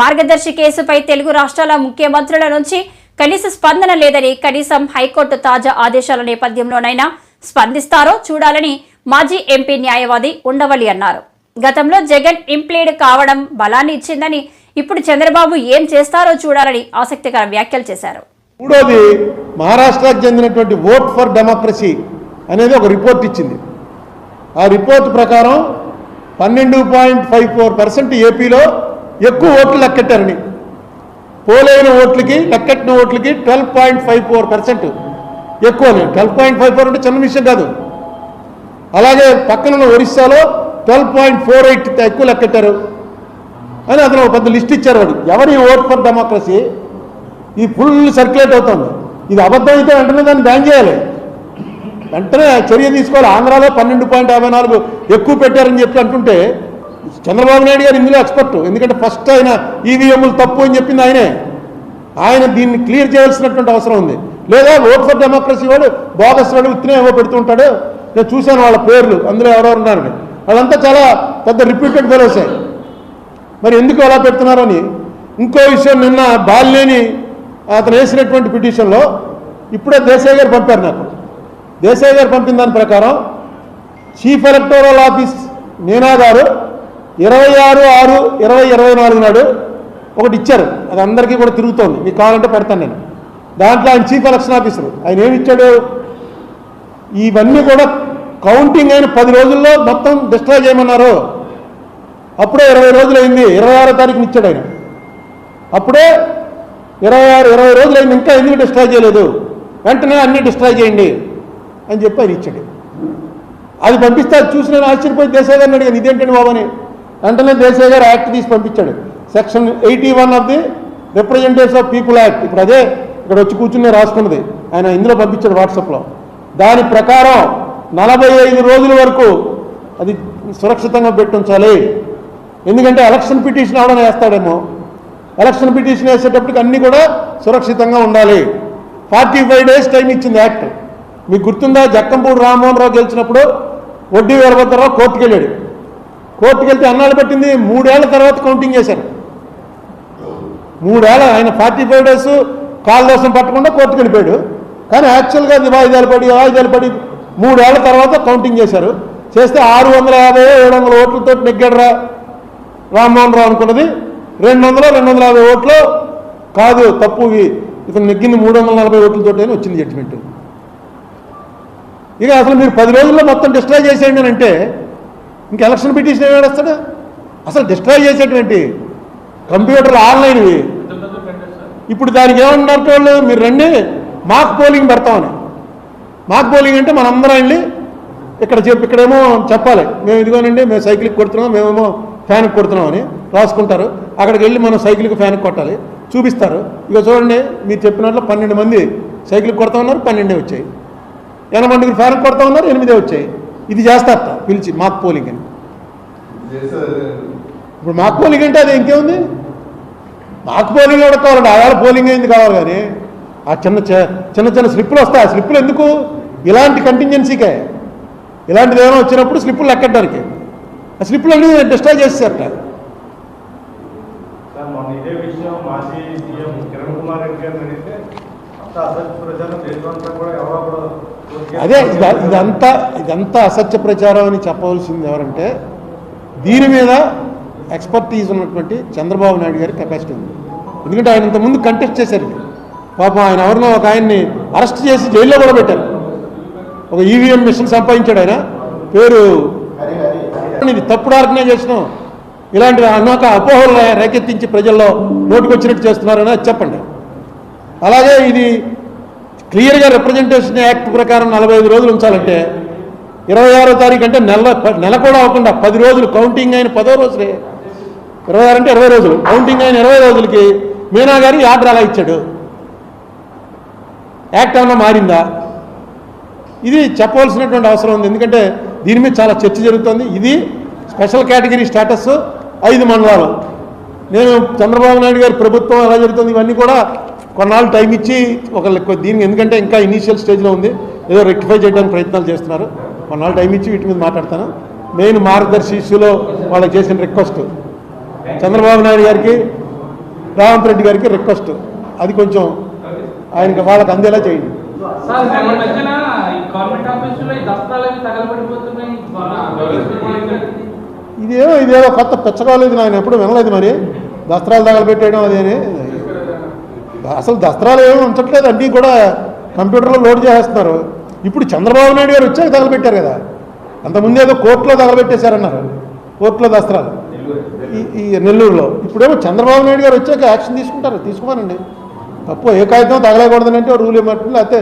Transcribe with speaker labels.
Speaker 1: మార్గదర్శి కేసుపై తెలుగు రాష్ట్రాల ముఖ్యమంత్రుల నుంచి కనీస స్పందన లేదని కనీసం హైకోర్టు తాజా ఆదేశాల నేపథ్యంలోనైనా స్పందిస్తారో చూడాలని మాజీ ఎంపీ న్యాయవాది ఉండవల్లి అన్నారు. గతంలో జగన్ ఇంప్లీడ్ కావడం బలాన్ని ఇచ్చిందని ఇప్పుడు చంద్రబాబు ఏం చేస్తారో చూడాలని ఆసక్తికర వ్యాఖ్యలు చేశారు.
Speaker 2: మూడోది మహారాష్ట్రకు చెందినటువంటి ఓట్ ఫర్ డెమోక్రసీ అనేది ఒక రిపోర్ట్ ఇచ్చింది. ఆ రిపోర్ట్ ప్రకారం పన్నెండు పాయింట్ ఫైవ్ ఫోర్ పర్సెంట్ ఏపీలో ఎక్కువ ఓట్లు లెక్కెట్టారని పోలైన ఓట్లకి లెక్కెట్టిన ఓట్లకి twelve point five four percent. ఎక్కువని. ట్వెల్వ్ పాయింట్ ఫైవ్ ఫోర్ అంటే చిన్న విషయం కాదు. అలాగే పక్కన ఒరిస్సాలో ట్వెల్వ్ పాయింట్ ఫోర్ ఎయిట్ ఎక్కువ లెక్కెట్టారు అని అతను పెద్ద లిస్ట్ ఇచ్చారు వాడు. ఎవరి ఓట్ ఫర్ డెమోక్రసీ? ఇది ఫుల్ సర్క్యులేట్ అవుతుంది. ఇది అబద్ధం అయితే వెంటనే దాన్ని బ్యాన్ చేయాలి. వెంటనే చర్య తీసుకోవాలి. ఆంధ్రాలో పన్నెండు పాయింట్ యాభై నాలుగు ఎక్కువ పెట్టారని చెప్పి అంటుంటే చంద్రబాబు నాయుడు గారు ఇందులో ఎక్స్పర్ట్. ఎందుకంటే ఫస్ట్ ఆయన ఈవీఎంలు తప్పు అని చెప్పింది ఆయనే. ఆయన దీన్ని క్లియర్ చేయాల్సినటువంటి అవసరం ఉంది. లేదా ఓట్ ఫర్ డెమోక్రసీ వాడు బోగస్ వాడు ఉత్తినే ఏవో పెడుతుంటాడు. నేను చూశాను వాళ్ళ పేర్లు అందులో ఎవరెవరు ఉన్నారని వాళ్ళంతా చాలా పెద్ద రిపీటెడ్ ఫెలోసే మరి ఎందుకు అలా పెడుతున్నారని ఇంకో విషయం నిన్న బాలినేని అతను వేసినటువంటి పిటిషన్లో ఇప్పుడే దేశాయ్ గారు పంపారు నాకు. దేశాయ్ గారు పంపిన దాని ప్రకారం చీఫ్ ఎలక్టోరల్ ఆఫీస్ మీనా గారు ఇరవై ఆరు ఆరు ఇరవై ఇరవై నాలుగు నాడు ఒకటి ఇచ్చారు. అది అందరికీ కూడా తిరుగుతోంది. మీకు కావాలంటే పెడతాను నేను. దాంట్లో ఆయన చీఫ్ ఎలక్షన్ ఆఫీసర్ ఆయన ఏమిచ్చాడు ఇవన్నీ కూడా కౌంటింగ్ అయిన పది రోజుల్లో మొత్తం డిస్ట్రాయ్ చేయమన్నారు. అప్పుడే ఇరవై రోజులు అయింది ఇరవై ఆరో తారీఖున ఇచ్చాడు ఆయన. అప్పుడే ఇరవై ఆరు ఇరవై రోజులు అయింది ఇంకా ఎందుకు డిస్ట్రాయ్ చేయలేదు? వెంటనే అన్ని డిస్ట్రాయ్ చేయండి అని చెప్పి ఆయన ఇచ్చాడు. అది పంపిస్తే అది చూసి నేను ఆశ్చర్యపోయి దేశాగారిని అడిగాను. ఇదేంటండి బాబు అని. వెంటనే దేశాయ్ గారు యాక్ట్ తీసి పంపించాడు. Section eighty one of the representatives of people act. ఇప్పుడు అదే ఇక్కడ వచ్చి కూర్చుని రాసుకున్నది ఆయన ఇందులో పంపించాడు వాట్సాప్లో. దాని ప్రకారం నలభై ఐదు రోజుల వరకు అది సురక్షితంగా పెట్టించాలి. ఎందుకంటే ఎలక్షన్ పిటిషన్ అవడం వేస్తాడేమో. ఎలక్షన్ పిటిషన్ వేసేటప్పటికి అన్నీ కూడా సురక్షితంగా ఉండాలి. ఫార్టీ ఫైవ్ డేస్ టైం ఇచ్చింది యాక్ట్. మీకు గుర్తుందా? జక్కంపూడి రామ్మోహన్ రావు గెలిచినప్పుడు వడ్డీ వీరభద్రరావు కోర్టుకు వెళ్ళాడు కోర్టుకు వెళ్తే అన్నాళ్ళు పట్టింది మూడేళ్ళ తర్వాత కౌంటింగ్ చేశారు. మూడేళ్ళ ఆయన ఫార్టీ ఫైవ్ డేస్ కాల దోషం పట్టకుండా కోర్టుకు వెళ్ళిపోయాడు. కానీ యాక్చువల్గా అది వాయిదాలు పడి వాయిదాలు పడి మూడేళ్ళ తర్వాత కౌంటింగ్ చేశారు. చేస్తే ఆరు వందల యాభై ఏడు వందల ఓట్లతో నెగ్గాడురా రామ్మోహన్ రావు అనుకున్నది. రెండు వందలు రెండు వందల యాభై ఓట్లు కాదు తప్పు ఇతను నెగ్గింది మూడు వందల నలభై ఓట్లతో వచ్చింది జడ్జిమెంట్ ఇక అసలు మీరు పది రోజుల్లో మొత్తం డిస్ట్రాయ్ చేసేయండి అంటే ఇంక ఎలక్షన్ పిటిషన్ ఏమి వేస్తాడు అసలు డిస్ట్రాయ్ చేసేటువంటి కంప్యూటర్లు ఆన్లైన్వి. ఇప్పుడు దానికి ఏమన్నారు వాళ్ళు? మీరు రండి మాక్ పోలింగ్ పెడతామని. మాక్ పోలింగ్ అంటే మనందరం వెళ్ళి ఇక్కడ చెప్పి ఇక్కడేమో చెప్పాలి. మేము ఇదిగోనండి మేము సైకిల్కి కొడుతున్నాం మేమేమో ఫ్యాన్కి కొడుతున్నాం అని రాసుకుంటారు. అక్కడికి వెళ్ళి మనం సైకిల్కి ఫ్యాన్కి కొట్టాలి. చూపిస్తారు. ఇక చూడండి మీరు చెప్పినట్లు పన్నెండు మంది సైకిల్కి కొడతా ఉన్నారు పన్నెండే వచ్చాయి. ఎనభై మందికి ఫ్యాన్కి కొడతా ఉన్నారు ఎనిమిదే వచ్చాయి. ఇది చేస్తారు పిలిచి మాక్ పోలింగ్ అని. ఇప్పుడు మాక్ పోలింగ్ అంటే అది ఇంకేముంది? మాక్ పోలింగ్ కూడా కావాలండి? ఆయాల పోలింగ్ అయింది కావాలి కానీ ఆ చిన్న చిన్న చిన్న స్లిప్పులు వస్తాయి. ఆ స్లిప్పులు ఎందుకు? ఇలాంటి కంటింజెన్సీకే ఇలాంటిది ఏమైనా వచ్చినప్పుడు స్లిప్పులు లెక్కడానికి ఆ స్లిప్పులు అన్నీ డిస్ట్రాయ్ చేసేసారట
Speaker 3: మాజీ కిరణ్ కుమార్ రెడ్డి గారిని అడిగితే అసలు ప్రజలు దేశమంతా కూడా ఎవరో
Speaker 2: అదే ఇద- ఇదంతా ఇదంతా అసత్య ప్రచారం అని చెప్పవలసింది ఎవరంటే దీని మీద ఎక్స్పర్టీస్ ఉన్నటువంటి చంద్రబాబు నాయుడు గారి కెపాసిటీ ఉంది. ఎందుకంటే ఆయన ఇంతకుముందు కంటెస్ట్ చేశారు. పాపం ఆయన ఎవరినో ఒక ఆయన్ని అరెస్ట్ చేసి జైల్లో కూడా పెట్టారు. ఒక ఈవీఎం మిషన్ సంపాదించాడు ఆయన. పేరు ఇది తప్పుడు ఆర్గనైజేషన్ ఇలాంటి అనేక అపోహలు రేకెత్తించి ప్రజల్లో నోటుకొచ్చినట్టు చేస్తున్నారని అది చెప్పండి. అలాగే ఇది క్లియర్గా రిప్రజెంటేషన్ యాక్ట్ ప్రకారం నలభై ఐదు రోజులు ఉంచాలంటే ఇరవై ఆరో తారీఖు అంటే నెల నెల కూడా అవ్వకుండా పది రోజులు కౌంటింగ్ అయిన పదో రోజులే. ఇరవై ఆరు అంటే ఇరవై రోజులు. కౌంటింగ్ అయిన ఇరవై రోజులకి మీనా గారు ఆర్డర్ అలా ఇచ్చాడు? యాక్ట్ ఏమన్నా మారిందా? ఇది చెప్పవలసినటువంటి అవసరం ఉంది. ఎందుకంటే దీని మీద చాలా చర్చ జరుగుతుంది. ఇది స్పెషల్ కేటగిరీ స్టేటస్ ఐదు మండలాలు. నేను చంద్రబాబు నాయుడు గారి ప్రభుత్వం ఎలా జరుగుతుంది? ఇవన్నీ కూడా కొన్నాళ్ళు టైం ఇచ్చి ఒక దీనికి ఎందుకంటే ఇంకా ఇనీషియల్ స్టేజ్లో ఉంది. ఏదో రెక్టిఫై చేయడానికి ప్రయత్నాలు చేస్తున్నారు. కొన్నాళ్ళు టైం ఇచ్చి వీటి మీద మాట్లాడతాను. మెయిన్ మార్గదర్శి ఇష్యూలో వాళ్ళకి చేసిన రిక్వెస్ట్ చంద్రబాబు నాయుడు గారికి రేవంత్ రెడ్డి గారికి రిక్వెస్ట్ అది కొంచెం ఆయనకి వాళ్ళకి అందేలా చేయండి. ఇదేమో ఇదేదో కొత్త పెచ్చకాలేదు నేను ఎప్పుడు వినలేదు మరి. దస్త్రాలు తగలబెట్టేయడం అదేని. అసలు దస్త్రాలు ఏమీ ఉంచట్లేదు అన్నీ కూడా కంప్యూటర్లో లోడ్ చేసేస్తున్నారు. ఇప్పుడు చంద్రబాబు నాయుడు గారు వచ్చాక తగలబెట్టారు కదా. అంతకుముందు ఏదో కోర్టులో తగలబెట్టేశారన్నారు. కోర్టులో దస్త్రాలు ఈ ఈ నెల్లూరులో. ఇప్పుడేమో చంద్రబాబు నాయుడు గారు వచ్చాక యాక్షన్ తీసుకుంటారు. తీసుకోమనండి. తప్పు ఏ కాగితం తగలకూడదని అంటే రూల్ ఏమంటుంది లేకపోతే